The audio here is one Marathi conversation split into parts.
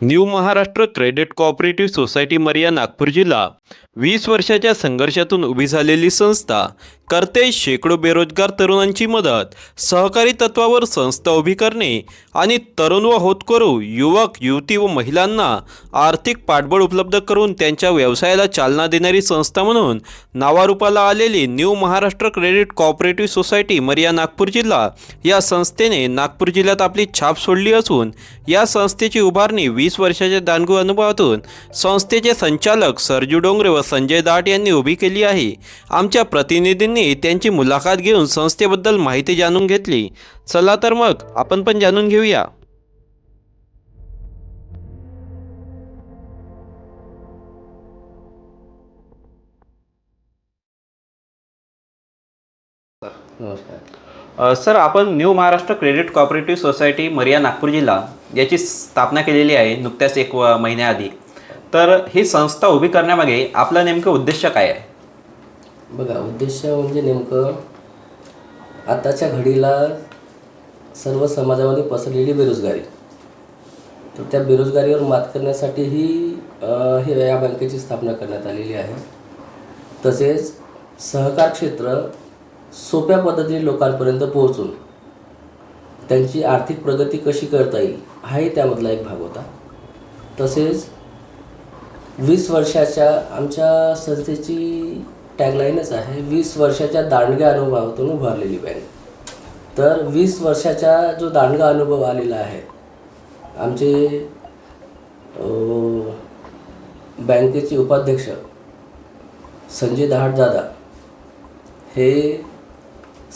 New Maharashtra credit cooperative society मरिया नागपूर जिल्हा. वीस वर्षाच्या संघर्षातून उभी झालेली संस्था करते शेकडो बेरोजगार तरुणांची मदत सहकारी तत्वावर संस्था उभी करणे आणि तरुण व होतकरू युवक युवती व महिलांना आर्थिक पाठबळ उपलब्ध करून त्यांच्या व्यवसायाला चालना देणारी संस्था म्हणून नावारूपाला आलेली new Maharashtra credit cooperative society मरिया नागपूर जिल्हा या संस्थेने नागपूर जिल्ह्यात आपली छाप सोडली असून या संस्थेची उभारणी वीस वीस वर्षाच्या दानगू अनुभवातून संस्थेचे संचालक सरजू डोंगरे व संजय दाट यांनी उभी केली आहे. आमच्या प्रतिनिधींनी त्यांची मुलाखत घेऊन संस्थेबद्दल माहिती जाणून घेतली. चला तर मग आपण पण जाणून घेऊया. नमस्कार. सर आपण new Maharashtra credit cooperative society मरिया नागपूर जिल्हा याची स्थापना केलेली आहे नुकत्याच एक महिन्याआधी. तर ही संस्था उभी करण्यामागे आपलं नेमकं उद्देश काय आहे? बघा उद्देश म्हणजे नेमकं आताच्या घडीला सर्व समाजामध्ये पसरलेली बेरोजगारी. तर त्या बेरोजगारीवर मात करण्यासाठी ही या बँकेची स्थापना करण्यात आलेली आहे. तसेच सहकार क्षेत्र सोप्या पद्धतीने लोकांपर्यंत पोहोचून त्यांची आर्थिक प्रगती कशी करता येईल हाही त्यामधला एक भाग होता. तसेच वीस वर्षाच्या आमच्या संस्थेची टॅगलाईनच आहे वीस वर्षाच्या दांडग्या अनुभवातून उभारलेली बँक. तर वीस वर्षाचा जो दांडगा अनुभव आलेला आहे आमचे बँकेचे उपाध्यक्ष संजय दहाटदादा हे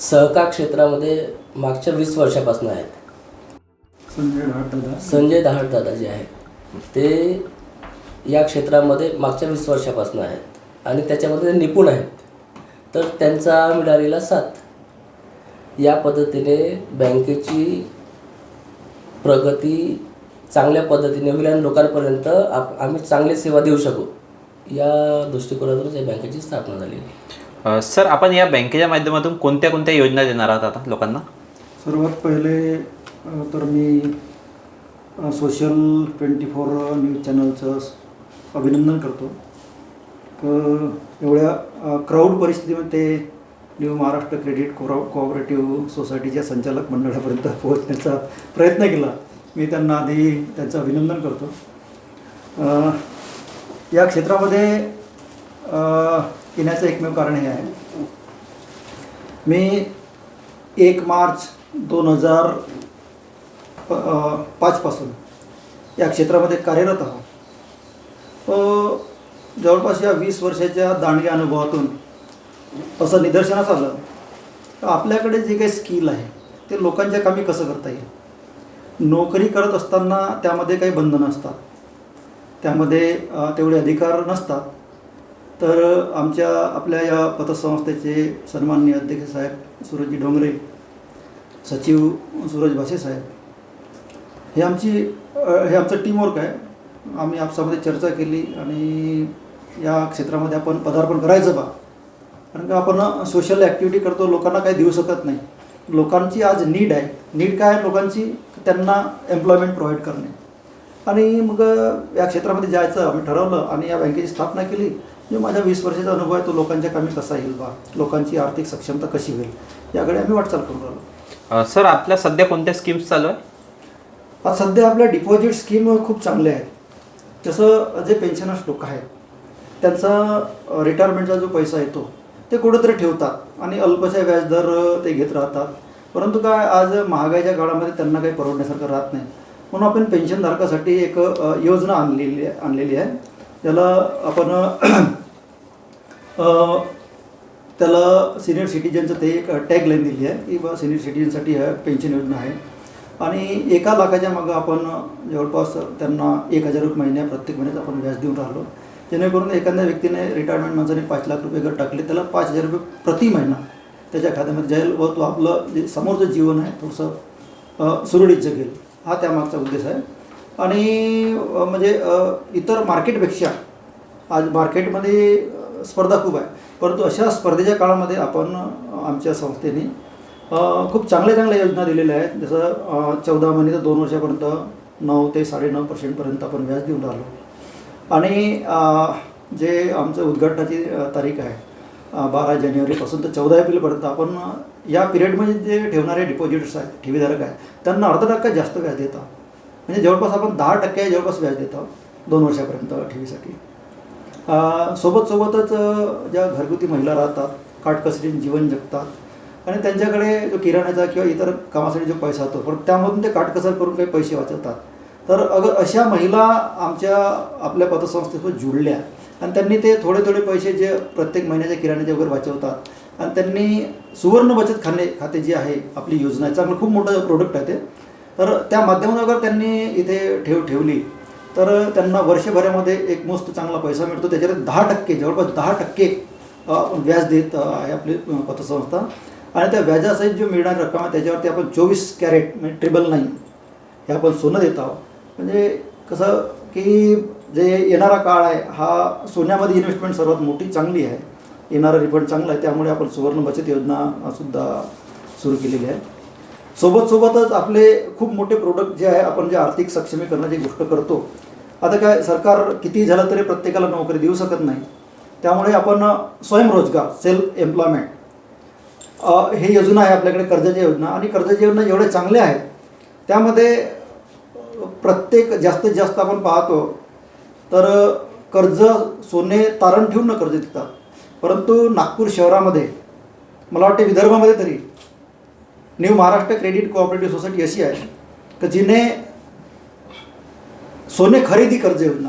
सहकार क्षेत्रामध्ये मागच्या वीस वर्षापासून आहेत. संजय दादा संजय दहाटदादा जे आहेत. ते या क्षेत्रामध्ये मागच्या वीस वर्षापासून आहेत. आणि त्याच्यामध्ये ते निपुण आहेत. तर त्यांचा मिळालेला साथ या पद्धतीने बँकेची प्रगती चांगल्या पद्धतीने होईल आणि लोकांपर्यंत आप आम्ही चांगली सेवा देऊ शकू. या दृष्टिकोनातूनच या बँकेची स्थापना झालेली सर आपण या बँकेच्या माध्यमातून कोणत्या कोणत्या योजना देणार आहात आता लोकांना? सर्वात पहिले तर मी सोशल ट्वेंटी फोर न्यूज चॅनलचं अभिनंदन करतो. एवढ्या क्राऊड परिस्थितीमध्ये न्यू महाराष्ट्र क्रेडिट कोरा कोऑपरेटिव्ह सोसायटीच्या संचालक मंडळापर्यंत पोहोचण्याचा प्रयत्न केला. मी त्यांना आधी त्यांचं अभिनंदन करतो. या क्षेत्रामध्ये येण्याचं एकमेव कारण हे आहे. मी एक मार्च दोन हजार प पाचपासून या क्षेत्रामध्ये कार्यरत आहोत. जवळपास या वीस वर्षाच्या दांडग्या अनुभवातून असं निदर्शनास आलं तर आपल्याकडे जे काही स्किल आहे ते लोकांच्या कामी कसं करता येईल? नोकरी करत असताना त्यामध्ये काही बंधनं असतात त्यामध्ये तेवढे अधिकार नसतात. तर आमच्या आपल्या या पतसंस्थेचे सन्माननीय अध्यक्ष साहेब सूरजजी डोंगरे सचिव सूरज भासे साहेब. हे आमची हे आमचं टीमवर्क आहे. आम्ही आपसामध्ये चर्चा केली आणि या क्षेत्रामध्ये आपण पदार्पण करायचं बा. कारण का आपण सोशल ॲक्टिव्हिटी करतो लोकांना काही देऊ शकत नाही. लोकांची आज नीड आहे. नीड काय आहे? लोकांची त्यांना एम्प्लॉयमेंट प्रोव्हाइड करणे. आणि मग या क्षेत्रामध्ये जायचं आम्ही ठरवलं आणि या बँकेची स्थापना केली. जो माझा वीस वर्षाचा अनुभव आहे तो लोकांच्या कामी कसा येईल बा? लोकांची आर्थिक सक्षमता कशी होईल? याकडे आम्ही वाटचाल करून राहिलो अ, सर आपल्या सध्या कोणत्या स्कीम्स चालू आहे आज सध्या आपल्या डिपॉझिट स्कीम खूप चांगल्या आहेत. जसं जे पेन्शनर्स लोक आहेत त्यांचा रिटायरमेंटचा जो पैसा येतो ते कुठंतरी ठेवतात आणि अल्पशा व्याजदर ते घेत राहतात. परंतु काय आज महागाईच्या काळामध्ये त्यांना काही परवडण्यासारखं राहत नाही. म्हणून आपण पेन्शनधारकासाठी एक अ, योजना आणलेली आणलेली आहे. ज्याला आपण अ, त्याला सिनियर सिटीजनचं ते एक टॅगलाईन दिली आहे की बा सिनियर सिटीजनसाठी ह्या पेन्शन योजना आहे. आणि एका लाखाच्या मागं आपण जवळपास त्यांना एक हजार रुपये महिन्या प्रत्येक महिन्यात आपण व्याज देऊन राहिलो. जेणेकरून एखाद्या व्यक्तीने रिटायरमेंट माणसाने पाच लाख रुपये जर टाकले त्याला पाच हजार रुपये प्रति महिना त्याच्या खात्यामध्ये जाईल व तो आपलं जे समोरचं जीवन आहे थोडंसं सुरळीत जगेल. हा त्यामागचा उद्देश आहे. आणि म्हणजे इतर मार्केटपेक्षा आज मार्केटमध्ये स्पर्धा खूप आहे. परंतु अशा स्पर्धेच्या काळामध्ये आपण आमच्या संस्थेने खूप चांगल्या चांगल्या योजना दिलेल्या आहेत. जसं चौदा महिने तर दोन वर्षापर्यंत नऊ ते साडेनऊ पर्सेंटपर्यंत आपण व्याज देऊन राहिलो. आणि जे आमचं उद्घाटनाची तारीख आहे बारा जानेवारीपासून तर चौदा एप्रिलपर्यंत आपण या पिरियडमध्ये जे ठेवणारे डिपॉझिटर्स आहेत ठेवीधारक आहेत त्यांना अर्धा टक्का जास्त व्याज देत आहोत म्हणजे जवळपास आपण दहा टक्के जवळपास व्याज देत आहोत दोन वर्षापर्यंत ठेवीसाठी. सोबत सोबतच ज्या घरगुती महिला राहतात काटकसरीने जीवन जगतात आणि त्यांच्याकडे जो किराण्याचा किंवा इतर कामासाठी जो पैसा होतो पण त्यामधून ते काटकसर करून काही पैसे वाचवतात. तर अगर अशा महिला आमच्या आपल्या पतसंस्थेसोबत जुळल्या आणि त्यांनी ते थोडे थोडे पैसे जे प्रत्येक महिन्याच्या किराण्याचे वगैरे वाचवतात आणि त्यांनी सुवर्ण बचत खाने खाते जी आहे आपली योजना आहे चांगलं खूप मोठं प्रोडक्ट आहे ते. तर त्या माध्यमातून अगर त्यांनी इथे ठेव ठेवली तर त्यांना वर्षभरामध्ये एक मस्त चांगला पैसा मिळतो. त्याच्यात दहा टक्के जवळपास दहा टक्के व्याज देत आहे आपली पतसंस्था. आणि त्या व्याजासहित जो मिळणारी रक्कम आहे त्याच्यावरती आपण चोवीस कॅरेट म्हणजे ट्रिबल नाईन हे आपण सोनं देत आहोत. म्हणजे कसं की जे येणारा काळ आहे हा सोन्यामध्ये इन्व्हेस्टमेंट सर्वात मोठी चांगली आहे. येणारा रिफंड चांगला आहे त्यामुळे आपण सुवर्ण बचत योजना सुद्धा सुरू केलेली आहे. सोबत सोबतच आपले खूप मोठे प्रोडक्ट जे आहे आपण जे आर्थिक सक्षमीकरणाची गोष्ट करतो आता काय सरकार कितीही झालं तरी प्रत्येकाला नोकरी देऊ शकत नाही. त्यामुळे आपण स्वयंरोजगार सेल्फ एम्प्लॉयमेंट हे योजना आहे आपल्याकडे कर्जाची योजना. आणि कर्जाची योजना एवढ्या चांगल्या आहेत त्यामध्ये प्रत्येक जास्तीत जास्त आपण पाहतो तर कर्ज सोने तारण ठेवून न कर्ज देतात. परंतु नागपूर शहरामध्ये मला वाटते विदर्भामध्ये तरी new Maharashtra credit cooperative society अशी आहे की जिने सोने खरेदी कर्ज योजना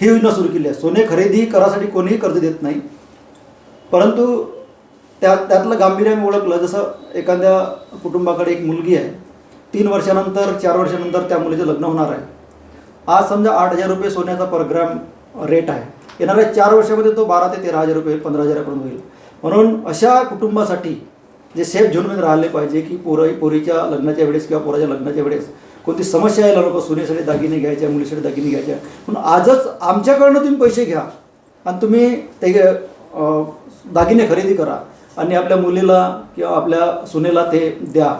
ही योजना सुरू केली आहे. सोने खरेदी करासाठी कोणीही कर्ज देत नाही. परंतु त्या त्यातलं गांभीर्य मी ओळखलं. जसं एखाद्या कुटुंबाकडे एक मुलगी आहे. तीन वर्षानंतर चार वर्षानंतर त्या मुलीचं लग्न होणार आहे. आज समजा आठ हजार रुपये सोन्याचा पर रेट आहे. येणाऱ्या चार वर्षामध्ये तो बारा ते तेरा हजार रुपये पंधरा हजारापर्यंत होईल. म्हणून अशा कुटुंबासाठी जे सेफ झोनमध्ये राहिले पाहिजे की पोरं पोरीच्या लग्नाच्या वेळेस किंवा पोराच्या लग्नाच्या वेळेस कोणती समस्या यायला नको सुनेसाठी दागिने घ्यायच्या मुलीसाठी दागिने घ्यायच्या म्हणून आजच आमच्याकडनं तुम्ही पैसे घ्या आणि तुम्ही ते दागिने खरेदी करा आणि आपल्या मुलीला किंवा आपल्या सुनेला ते द्या.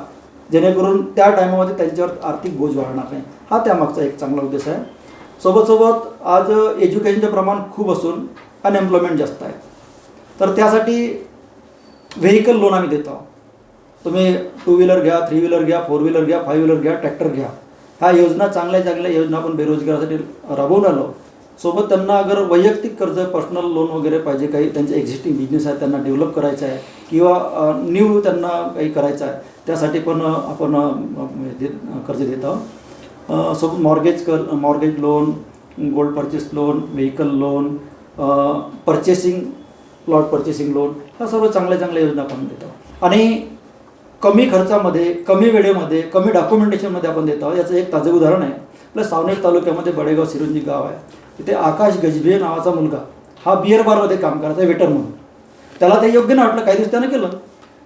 जेणेकरून त्या टायमामध्ये त्यांच्यावर आर्थिक बोज वाढणार नाही. हा त्यामागचा एक चांगला उद्देश आहे. सोबत सोबत आज एज्युकेशनचं प्रमाण खूप असून अनएम्प्लॉयमेंट जास्त आहे. तर त्यासाठी व्हेकल लोन आम्ही देतो. तुम्ही टू व्हीलर घ्या थ्री व्हीलर घ्या फोर व्हीलर घ्या फाईव्ह व्हीलर घ्या ट्रॅक्टर घ्या. ह्या योजना चांगल्या चांगल्या योजना आपण बेरोजगारासाठी राबवून आलो. सोबत त्यांना अगर वैयक्तिक कर्ज पर्सनल लोन वगैरे पाहिजे काही त्यांचे एक्झिस्टिंग बिझनेस आहे त्यांना डेव्हलप करायचं आहे किंवा न्यू त्यांना काही करायचं आहे त्यासाठी पण आपण कर्ज देत आहोत. सोबत मॉर्गेज कर mortgage loan gold purchase loan vehicle loan purchasing plot purchasing loan ह्या सर्व चांगल्या चांगल्या योजना आपण देतो. आणि कमी खर्चामध्ये कमी वेळेमध्ये कमी डॉक्युमेंटेशनमध्ये आपण देतो. याचं एक ताजं उदाहरण आहे. आपल्या सावनेर तालुक्यामध्ये बडेगाव सिरुंजी गाव आहे. तिथे आकाश गजबे नावाचा मुलगा हा बिअर बारमध्ये काम करायचा वेटर म्हणून. त्याला ते योग्य नाही वाटलं काही दिवस त्यानं केलं.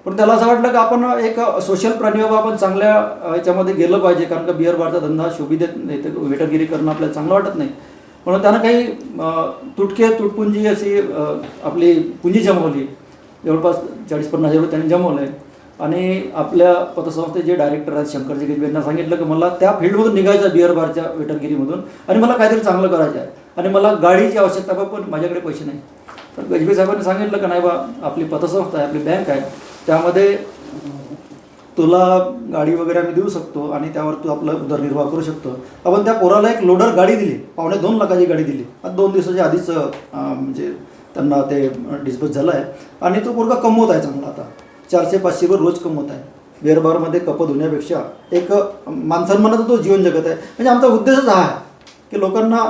पण त्याला असं वाटलं की आपण एक सोशल प्राणी बाबा आपण चांगल्या याच्यामध्ये गेलं पाहिजे. कारण का बिअर बारचा धंदा शोभित नाही तर वेटरगिरी करणं आपल्याला चांगलं वाटत नाही. म्हणून त्यांना काही तुटके तुटपुंजी अशी आपली पुंजी जमवली. जवळपास चाळीस पन्नास हजार रुपये त्यांनी जमवलं आहे आणि आपल्या पतसंस्थेचे जे डायरेक्टर आहेत शंकरजी गजबे यांना सांगितलं की मला त्या फील्डमधून निघायचं बिअर बारच्या वेटनगिरीमधून आणि मला काहीतरी चांगलं करायचं आहे. आणि मला गाडीची आवश्यकता आहे, पण माझ्याकडे पैसे नाही. तर गजबे साहेबांनी सांगितलं का नाही बा आपली पतसंस्था आहे आपली बँक आहे. त्यामध्ये तुला गाडी वगैरे आम्ही देऊ शकतो आणि त्यावर तू आपला उदरनिर्वाह करू शकतो. आपण त्या पोराला एक लोडर गाडी दिली. पावणे दोन लाखाची गाडी दिली. आता दोन दिवसाच्या आधीच म्हणजे त्यांना ते डिस्बस झालं आहे आणि तो पोरगा कमवत आहे चांगला आता. चारशे पाचशेवर रोज कमवत आहे. बेरबारमध्ये कपत होण्यापेक्षा एक मानसन्मानाचा तो जीवन जगत आहे. म्हणजे आमचा उद्देशच हा आहे की लोकांना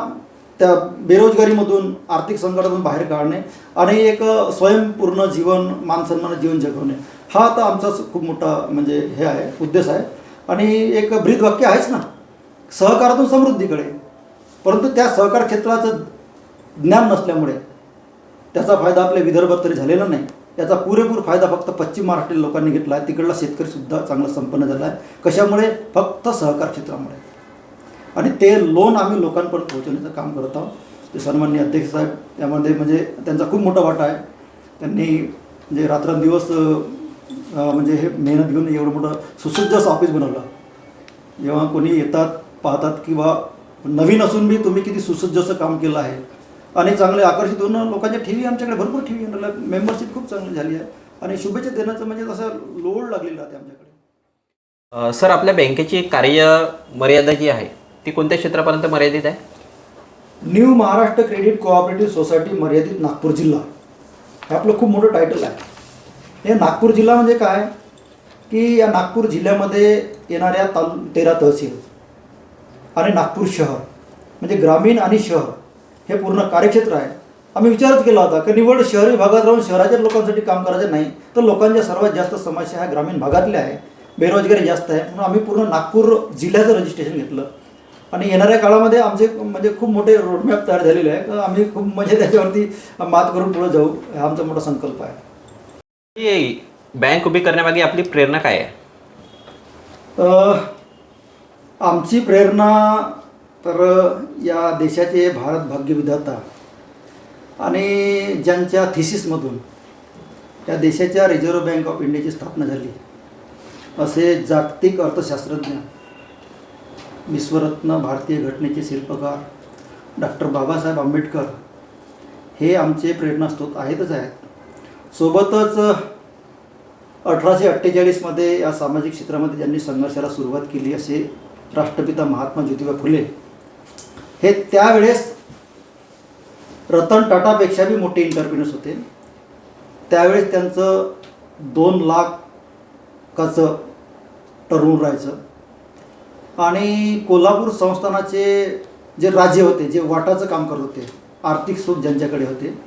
त्या बेरोजगारीमधून आर्थिक संकटातून बाहेर काढणे आणि एक स्वयंपूर्ण जीवन मानसन्मान जीवन जगवणे. हा आता आमचाच खूप मोठा म्हणजे हे आहे उद्देश आहे. आणि एक ब्रीद वाक्य आहेच ना सहकारातून समृद्धीकडे. परंतु त्या सहकार क्षेत्राचं ज्ञान नसल्यामुळे त्याचा फायदा आपल्या विदर्भात तरी झालेला नाही. याचा पुरेपूर फायदा फक्त पश्चिम महाराष्ट्रीय लोकांनी घेतला आहे. तिकडला शेतकरीसुद्धा चांगला संपन्न झाला आहे. कशामुळे? फक्त सहकार क्षेत्रामुळे. आणि ते लोन आम्ही लोकांपर्यंत पोहोचवण्याचं काम करत आहोत. ते सन्मान्य अध्यक्ष साहेब त्यामध्ये म्हणजे त्यांचा खूप मोठा वाटा आहे. त्यांनी म्हणजे रात्रंदिवस म्हणजे हे मेहनत घेऊन एवढं मोठं सुसज्ज असं ऑफिस बनवलं. जेव्हा कोणी येतात पाहतात किंवा नवीन असून बी तुम्ही किती सुसज्ज असं काम केलं आहे. आणि चांगले आकर्षित होऊन लोकांच्या ठेवी आमच्याकडे भरपूर ठेवी मेंबरशिप खूप चांगली झाली आहे. आणि शुभेच्छा देण्याचं म्हणजे तसं लोड लागलेलं राहते आमच्याकडे. सर आपल्या बँकेची कार्य मर्यादा जी आहे ती कोणत्या क्षेत्रापर्यंत मर्यादित आहे? New Maharashtra credit cooperative society मर्यादित नागपूर जिल्हा. हे आपलं खूप मोठं टायटल आहे. हे नागपूर जिल्हा म्हणजे काय? की या नागपूर जिल्ह्यामध्ये येणाऱ्या तालु तेरा तहसील आणि नागपूर शहर म्हणजे ग्रामीण आणि शहर हे पूर्ण कार्यक्षेत्र आहे. आम्ही विचारच केला होता की निवड शहरी भागात राहून शहराच्या लोकांसाठी काम करायचं नाही तर लोकांच्या सर्वात जास्त समस्या ह्या ग्रामीण भागातल्या आहे. बेरोजगारी जास्त आहे. म्हणून आम्ही पूर्ण नागपूर जिल्ह्याचं रजिस्ट्रेशन घेतलं. आणि येणाऱ्या काळामध्ये आमचे म्हणजे खूप मोठे रोडमॅप तयार झालेले आहे. तर आम्ही खूप म्हणजे त्याच्यावरती मात करून पुढे जाऊ हा आमचा मोठा संकल्प आहे. ही बँक उभी करण्यामागे आपली प्रेरणा काय आहे? आमची प्रेरणा तर या देशाचे भारत भाग्यविधाता आणि ज्यांच्या थिसिसमधून या देशाच्या रिझर्व्ह बँक ऑफ इंडियाची स्थापना झाली असे जागतिक अर्थशास्त्रज्ञ विश्वरत्न भारतीय घटनेचे शिल्पकार डॉक्टर बाबासाहेब आंबेडकर हे आमचे प्रेरणास्त्रोत आहेतच आहेत. सोबतच अठराशे अठ्ठेचाळीसमध्ये या सामाजिक क्षेत्रामध्ये ज्यांनी संघर्षाला सुरुवात केली असे राष्ट्रपिता महात्मा ज्योतिबा फुले हे त्यावेळेस रतन टाटापेक्षा बी मोठे इंटरप्रिनर्स होते. त्यावेळेस त्यांचं दोन लाखाचं टर्न राहायचं. आणि कोल्हापूर संस्थानाचे जे राजे होते जे वाटाचं काम करत होते आर्थिक स्रोत ज्यांच्याकडे होते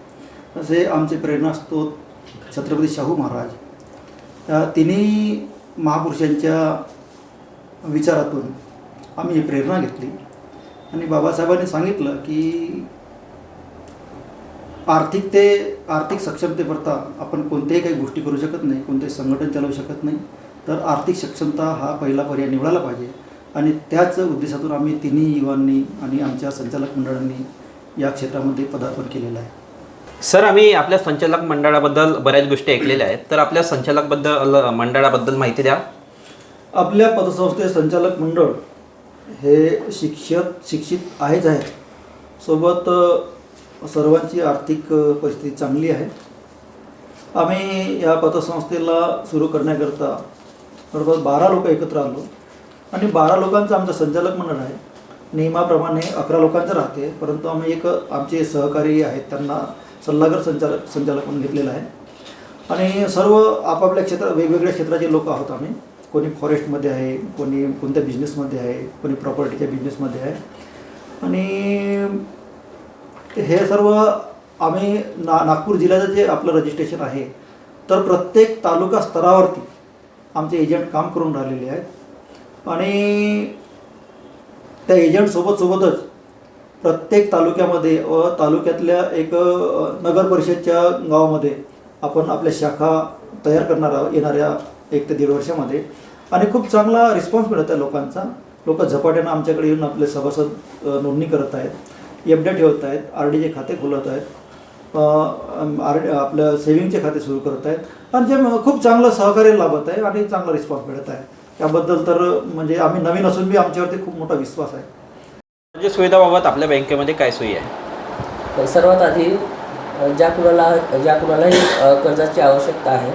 असे आमचे प्रेरणास्त्रोत छत्रपती शाहू महाराज. या तिन्ही महापुरुषांच्या विचारातून आम्ही ही प्रेरणा घेतली. आणि बाबासाहेबांनी सांगितलं की आर्थिक ते आर्थिक सक्षमतेकरता आपण कोणत्याही काही गोष्टी करू शकत नाही कोणतेही संघटन चालवू शकत नाही तर आर्थिक सक्षमता हा पहिला पर्याय निवडायला पाहिजे. आणि त्याच उद्देशातून आम्ही तिन्ही युवांनी आणि आमच्या संचालक मंडळांनी या क्षेत्रामध्ये पदार्पण केलेलं आहे. सर आम्ही आपल्या संचालक मंडळाबद्दल बऱ्याच गोष्टी ऐकलेल्या आहेत. तर आपल्या संचालकबद्दल मंडळाबद्दल माहिती द्या. आपल्या पतसंस्थेचे संचालक मंडळ हे शिक्षक शिक्षित आहेच आहे. सोबत सर्वांची आर्थिक परिस्थिती चांगली आहे. आम्ही या पतसंस्थेला सुरू करण्याकरता जवळपास बारा लोक एकत्र आलो. आणि बारा लोकांचं आमचं संचालक मंडळ आहे. नियमाप्रमाणे अकरा लोकांचं राहते. परंतु आम्ही एक आमचे सहकारी आहेत त्यांना सल्लागार संचालक संचालक म्हणून घेतलेला आहे. आणि सर्व आपापल्या क्षेत्र वेगवेगळ्या क्षेत्राचे लोक आहोत आम्ही. कोणी फॉरेस्टमध्ये आहे कोणी कोणत्या बिझनेसमध्ये आहे कोणी प्रॉपर्टीच्या बिझनेसमध्ये आहे. आणि हे सर्व आम्ही ना नागपूर जिल्ह्याचं जे आपलं रजिस्ट्रेशन आहे तर प्रत्येक तालुका स्तरावरती आमचे एजंट काम करून राहिलेले आहेत. आणि त्या एजंटसोबत सोबतच प्रत्येक तालुक्यामध्ये व तालुक्यातल्या एक नगर परिषदच्या गावामध्ये आपण आपल्या शाखा तयार करणार आहोत येणाऱ्या एक ते दीड वर्षामध्ये. आणि खूप चांगला रिस्पॉन्स मिळत आहे लोकांचा. लोक झपाट्यानं आमच्याकडे येऊन आपले सभासद नोंदणी करत आहेत. एफ ठेवत आहेत आर डीचे खाते खोलत आहेत. आर आपलं सेव्हिंगचे खाते सुरू करत आहेत. आणि जे खूप चांगलं सहकार्य लाभत आहे आणि चांगला रिस्पॉन्स मिळत आहे. त्याबद्दल तर म्हणजे आम्ही नवीन असून बी आमच्यावरती खूप मोठा विश्वास आहे. आरोग्य सुविधाबाबत आपल्या बँकेमध्ये काय सोयी आहे? सर्वात आधी ज्या कुणाला ज्या कुणालाही कर्जाची आवश्यकता आहे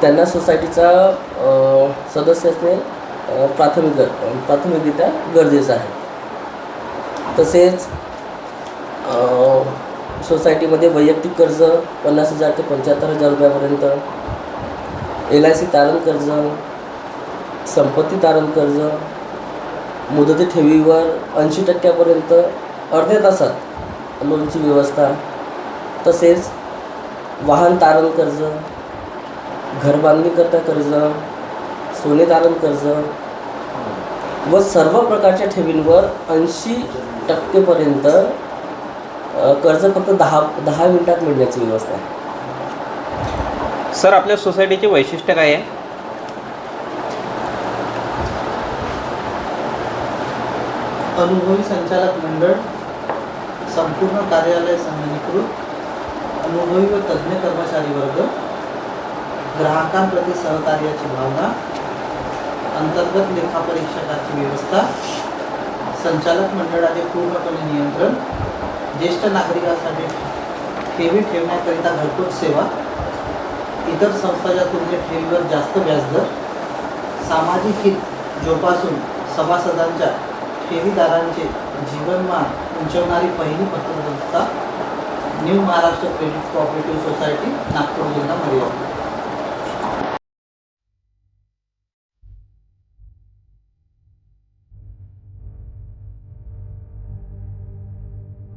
त्यांना सोसायटीचा सदस्य असणे प्राथमिक गर- प्राथमिकरित्या गरजेचं आहे. तसेच सोसायटीमध्ये वैयक्तिक कर्ज पन्नास हजार ते पंच्याहत्तर हजार रुपयापर्यंत एल आय सी तारण कर्ज संपत्ती तारण कर्ज मुदती ठेवीवर ऐंशी टक्क्यापर्यंत अर्ध्या तासात लोनची व्यवस्था तसेच वाहन तारण कर्ज घरबांधणीकरता कर्ज सोने तारण कर्ज व सर्व प्रकारच्या ठेवींवर ऐंशी टक्केपर्यंत कर्ज फक्त दहा दहा मिनिटात मिळण्याची व्यवस्था आहे. सर आपल्या सोसायटीचे वैशिष्ट्य काय आहे? अनुभवी संचालक मंडळ संपूर्ण कार्यालय संगणीकृत अनुभवी व तज्ज्ञ कर्मचारी वर्ग ग्राहकांप्रती सहकार्याची भावना अंतर्गत लेखापरीक्षकाची व्यवस्था संचालक मंडळाचे पूर्णपणे नियंत्रण ज्येष्ठ नागरिकांसाठी ठेवी ठेवण्याकरिता घरपोच सेवा इतर संस्थांच्या तुलनेत ठेवीवर जास्त व्याजदर सामाजिक हित जोपासून सभासदांच्या ठेवीदारांचे जीवनमान उंचवणारी पहिली पतसंस्था new Maharashtra credit cooperative society Nagpur जिल्हा मर्यादा